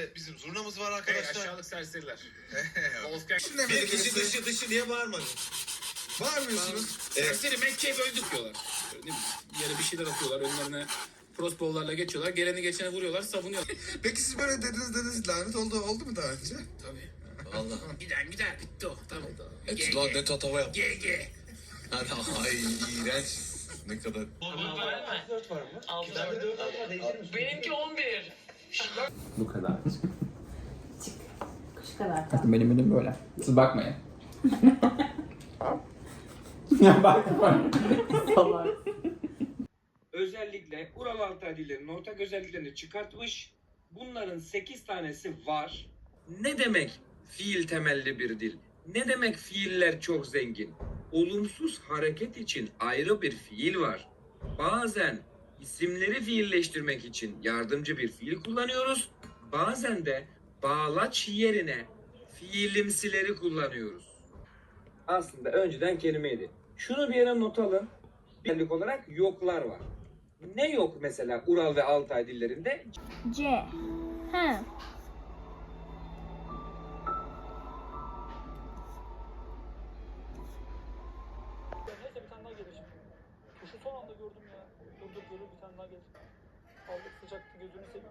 de bizim zurnamız var Hey arkadaşlar. aşağılık serseriler. Wolfgang. bir kişi dışı dışı niye bağırmadın? Bağırmıyorsunuz. Serseri Mekke'ye böldük diyorlar. Ne Yere bir şeyler atıyorlar önlerine. Crossbow'larla geçiyorlar. Geleni geçene vuruyorlar, savunuyor. Peki siz böyle dediniz dediniz lanet oldu oldu mu daha önce? Tabii. Allah. Gider gider bitti o. Tamam. Et lan ne tatava yap. Ge ge. Hani ay iğrenç. Ne kadar. Benimki 11. Bu kadar. Kuş kadar. Bakın benim elim böyle. Siz bakmayın. ya bakma. Salak. özellikle Ural Altay dillerinin ortak özelliklerini çıkartmış. Bunların 8 tanesi var. Ne demek fiil temelli bir dil? Ne demek fiiller çok zengin? Olumsuz hareket için ayrı bir fiil var. Bazen isimleri fiilleştirmek için yardımcı bir fiil kullanıyoruz. Bazen de bağlaç yerine fiilimsileri kullanıyoruz. Aslında önceden kelimeydi. Şunu bir yere not alın. Birlik olarak yoklar var. Ne yok mesela Ural ve Altay dillerinde? C. He. Daha gelir. Aldık sıcaktı gözünü seveyim.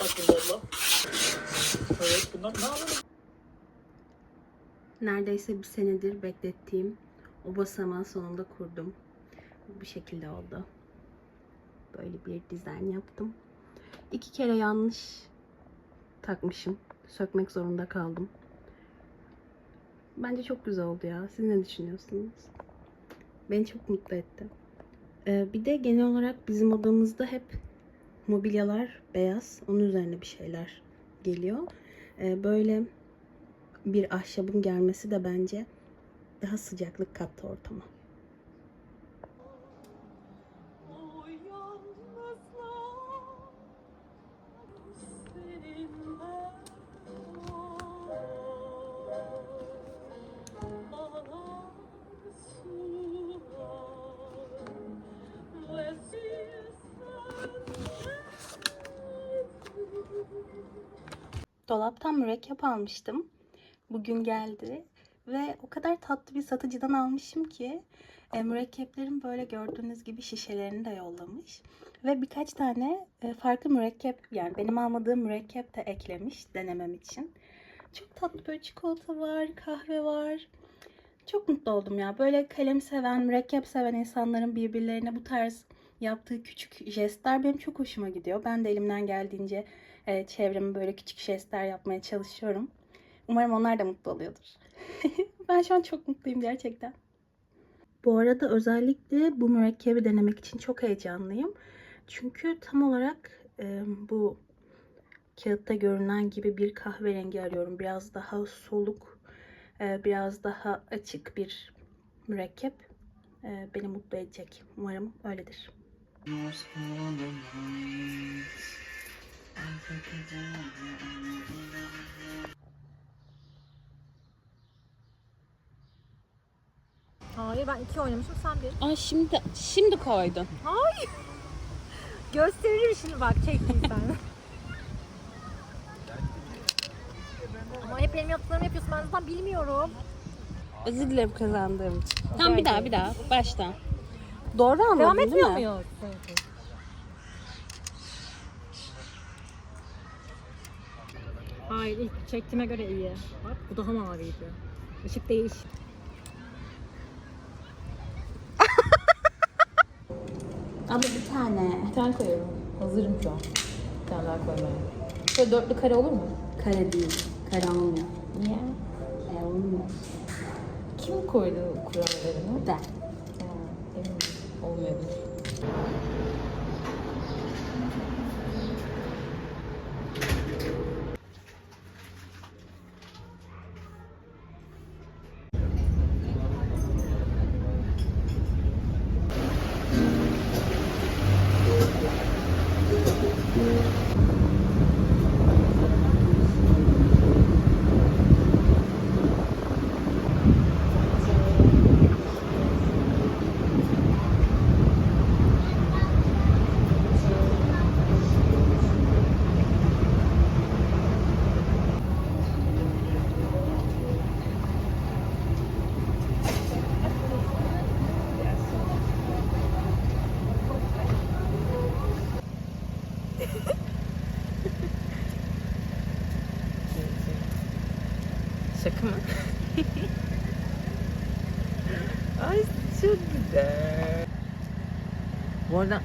Bakın valla. Evet bunlar ne yapıyor? Neredeyse bir senedir beklettiğim o basamağı sonunda kurdum. Bu şekilde oldu. Böyle bir dizayn yaptım. İki kere yanlış takmışım. Sökmek zorunda kaldım. Bence çok güzel oldu ya. Siz ne düşünüyorsunuz? Beni çok mutlu etti. Ee, bir de genel olarak bizim odamızda hep mobilyalar beyaz. Onun üzerine bir şeyler geliyor. Ee, böyle bir ahşabın gelmesi de bence daha sıcaklık kattı ortama. Dolaptan mürekkep almıştım. Bugün geldi ve o kadar tatlı bir satıcıdan almışım ki e, mürekkeplerin böyle gördüğünüz gibi şişelerini de yollamış. Ve birkaç tane e, farklı mürekkep yani benim almadığım mürekkep de eklemiş denemem için. Çok tatlı böyle çikolata var, kahve var. Çok mutlu oldum ya. Böyle kalem seven, mürekkep seven insanların birbirlerine bu tarz yaptığı küçük jestler benim çok hoşuma gidiyor. Ben de elimden geldiğince e, çevreme böyle küçük jestler yapmaya çalışıyorum. Umarım onlar da mutlu oluyordur. ben şu an çok mutluyum gerçekten. Bu arada özellikle bu mürekkebi denemek için çok heyecanlıyım. Çünkü tam olarak e, bu kağıtta görünen gibi bir kahverengi arıyorum. Biraz daha soluk, e, biraz daha açık bir mürekkep e, beni mutlu edecek. Umarım öyledir. Hayır ben iki oynamışım sen bir. Aa şimdi şimdi koydun. Gösteririm şimdi bak çektim sen. Ama hep benim yaptıklarımı yapıyorsun ben zaten bilmiyorum. Özür dilerim kazandığım için. Tamam bir daha bir daha baştan. Doğru anladın Devam değil etmiyor mi? muyuz? Hayır ilk çektiğime göre iyi. Bak bu daha maviydi. Işık değiş. Ama bir tane. Bir tane koyuyorum. Hazırım şu an. Bir tane daha koymaya. Şöyle dörtlü kare olur mu? Kare değil. Kare olmuyor. Niye? E, olmuyor. Kim koydu kurallarını? Ben. Ha, emin misin? gorda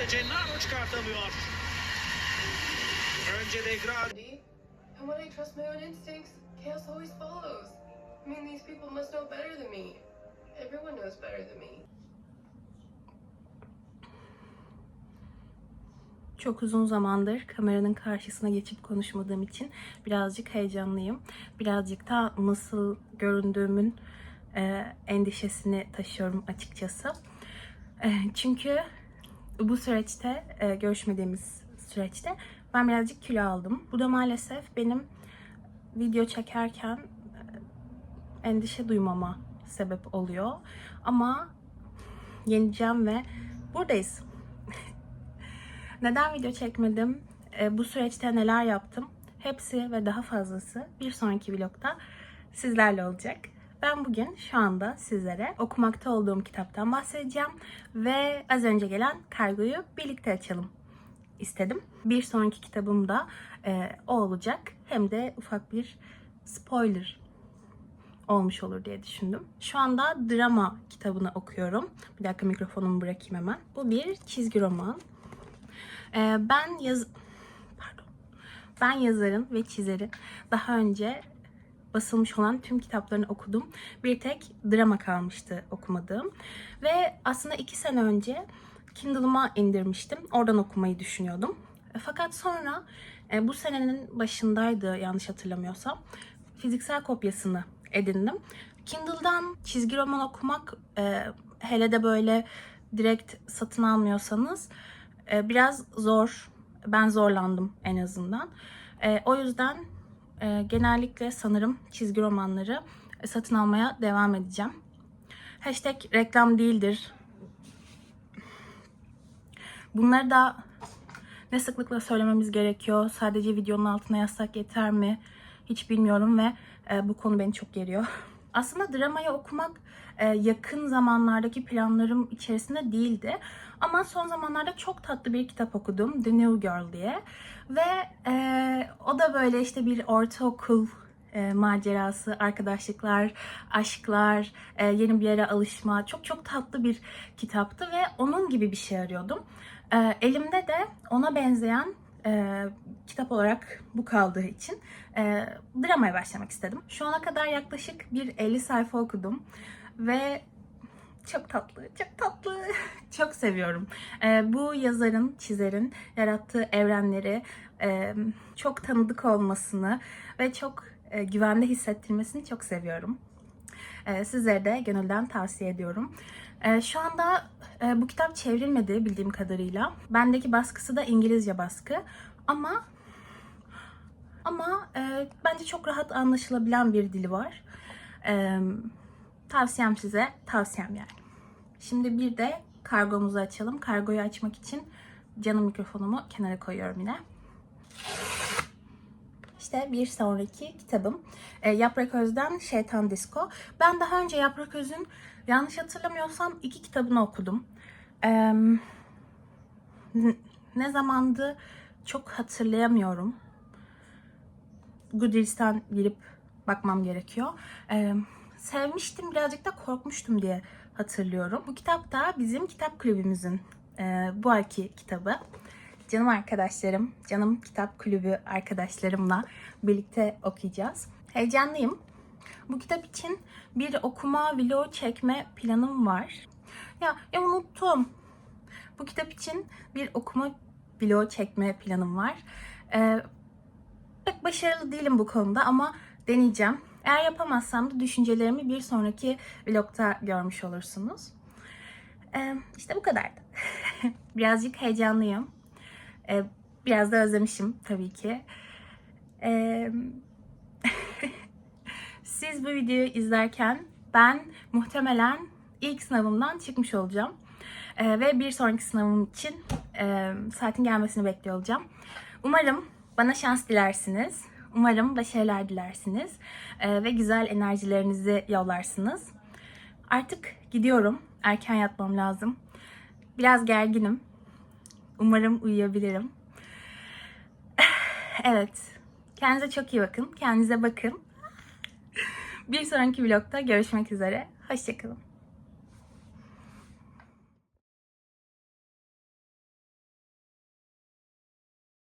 vurdu. De Gennaro çıkartamıyor. Önce de Gradi. And when I trust my own instincts, chaos always follows. I mean, these people must know better than me. Everyone knows better than me. Çok uzun zamandır kameranın karşısına geçip konuşmadığım için birazcık heyecanlıyım. Birazcık da nasıl göründüğümün e, endişesini taşıyorum açıkçası. E, çünkü bu süreçte, e, görüşmediğimiz süreçte ben birazcık kilo aldım. Bu da maalesef benim video çekerken e, endişe duymama sebep oluyor. Ama yeneceğim ve buradayız. Neden video çekmedim? E, bu süreçte neler yaptım? Hepsi ve daha fazlası bir sonraki vlogda sizlerle olacak. Ben bugün şu anda sizlere okumakta olduğum kitaptan bahsedeceğim ve az önce gelen kargoyu birlikte açalım istedim. Bir sonraki kitabım da e, o olacak. Hem de ufak bir spoiler olmuş olur diye düşündüm. Şu anda drama kitabını okuyorum. Bir dakika mikrofonumu bırakayım hemen. Bu bir çizgi roman. Ee, ben yaz pardon. Ben yazarın ve çizerin daha önce basılmış olan tüm kitaplarını okudum. Bir tek drama kalmıştı okumadığım. Ve aslında iki sene önce Kindle'ıma indirmiştim. Oradan okumayı düşünüyordum. E, Fakat sonra e, bu senenin başındaydı yanlış hatırlamıyorsam. Fiziksel kopyasını edindim. Kindle'dan çizgi roman okumak e, hele de böyle direkt satın almıyorsanız biraz zor. Ben zorlandım en azından. O yüzden e, genellikle sanırım çizgi romanları e, satın almaya devam edeceğim. Hashtag reklam değildir. Bunları da ne sıklıkla söylememiz gerekiyor? Sadece videonun altına yazsak yeter mi? Hiç bilmiyorum ve e, bu konu beni çok geriyor. Aslında dramayı okumak e, yakın zamanlardaki planlarım içerisinde değildi. Ama son zamanlarda çok tatlı bir kitap okudum. The New Girl diye. Ve e, o da böyle işte bir ortaokul e, macerası, arkadaşlıklar, aşklar, e, yeni bir yere alışma. Çok çok tatlı bir kitaptı ve onun gibi bir şey arıyordum. E, elimde de ona benzeyen e, kitap olarak bu kaldığı için e, dramaya başlamak istedim. Şu ana kadar yaklaşık bir 50 sayfa okudum ve çok tatlı, çok tatlı. çok seviyorum. E, bu yazarın, çizerin yarattığı evrenleri e, çok tanıdık olmasını ve çok e, güvende hissettirmesini çok seviyorum. E, sizlere de gönülden tavsiye ediyorum. E, şu anda e, bu kitap çevrilmedi bildiğim kadarıyla. Bendeki baskısı da İngilizce baskı. Ama ama e, bence çok rahat anlaşılabilen bir dili var. E, tavsiyem size, tavsiyem yani. Şimdi bir de kargomuzu açalım. Kargoyu açmak için canım mikrofonumu kenara koyuyorum yine. İşte bir sonraki kitabım. E, Yaprak Öz'den Şeytan Disko. Ben daha önce Yaprak Öz'ün yanlış hatırlamıyorsam iki kitabını okudum. N- ne zamandı çok hatırlayamıyorum. Goodreads'ten girip bakmam gerekiyor. Eee, sevmiştim birazcık da korkmuştum diye hatırlıyorum. Bu kitap da bizim kitap kulübümüzün eee bu ayki kitabı. Canım arkadaşlarım, canım kitap kulübü arkadaşlarımla birlikte okuyacağız. Heyecanlıyım. Bu kitap için bir okuma vlog çekme planım var. Ya, ya unuttum. Bu kitap için bir okuma vlog çekme planım var. Ee, pek başarılı değilim bu konuda ama deneyeceğim. Eğer yapamazsam da düşüncelerimi bir sonraki vlogta görmüş olursunuz. Ee, işte bu kadardı. Birazcık heyecanlıyım. Ee, biraz da özlemişim tabii ki. Ee, siz bu videoyu izlerken ben muhtemelen ilk sınavımdan çıkmış olacağım. Ee, ve bir sonraki sınavım için e, saatin gelmesini bekliyor olacağım. Umarım bana şans dilersiniz. Umarım başarılar dilersiniz. Ee, ve güzel enerjilerinizi yollarsınız. Artık gidiyorum. Erken yatmam lazım. Biraz gerginim. Umarım uyuyabilirim. Evet. Kendinize çok iyi bakın. Kendinize bakın. Bir sonraki vlogda görüşmek üzere. Hoşçakalın.